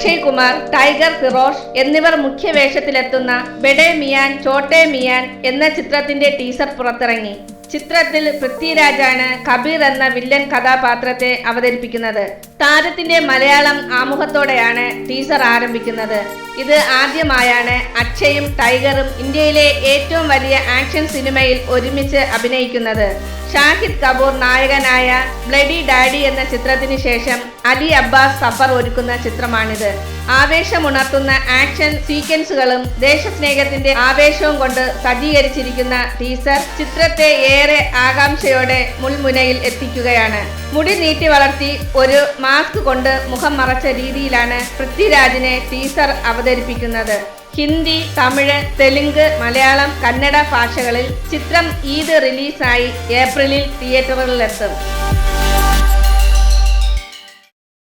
Akshay Kumar tiger ഫിറോഷ് എന്നിവർ മുഖ്യ വേഷത്തിലെത്തുന്ന ബെഡെ മിയാൻ ചോട്ടെ മിയാൻ എന്ന ചിത്രത്തിന്റെ ടീസർ പുറത്തിറങ്ങി. ചിത്രത്തിൽ പൃഥ്വിരാജാണ് കബീർ എന്ന വില്ലൻ കഥാപാത്രത്തെ അവതരിപ്പിക്കുന്നത്. താരത്തിന്റെ മലയാളം ആമുഖത്തോടെയാണ് ടീസർ ആരംഭിക്കുന്നത്. ഇത് ആദ്യമായാണ് അക്ഷയും ടൈഗറും ഇന്ത്യയിലെ ഏറ്റവും വലിയ ആക്ഷൻ സിനിമയിൽ ഒരുമിച്ച് അഭിനയിക്കുന്നത്. ഷാഹിദ് കപൂർ നായകനായ ബ്ലഡി ഡാഡി എന്ന ചിത്രത്തിന് ശേഷം അലി അബ്ബാസ് സഫർ ഒരുക്കുന്ന ചിത്രമാണിത്. ആവേശമുണർത്തുന്ന ആക്ഷൻ സീക്വൻസുകളും ദേശസ്നേഹത്തിന്റെ ആവേശവും കൊണ്ട് സജ്ജീകരിച്ചിരിക്കുന്ന ടീസർ ചിത്രത്തെ ഏറെ ആകാംക്ഷയോടെ മുൾമുനയിൽ എത്തിക്കുകയാണ്. മുടി നീട്ടി വളർത്തി ഒരു മാസ്ക് കൊണ്ട് മുഖം മറച്ച രീതിയിലാണ് പൃഥ്വിരാജിനെ ടീസർ അവതരിപ്പിക്കുന്നത്. ഹിന്ദി തമിഴ് തെലുങ്ക് മലയാളം കന്നഡ ഭാഷകളിൽ ചിത്രം ഈദ് റിലീസായി ഏപ്രിലിൽ തിയേറ്ററുകളിലെത്തും.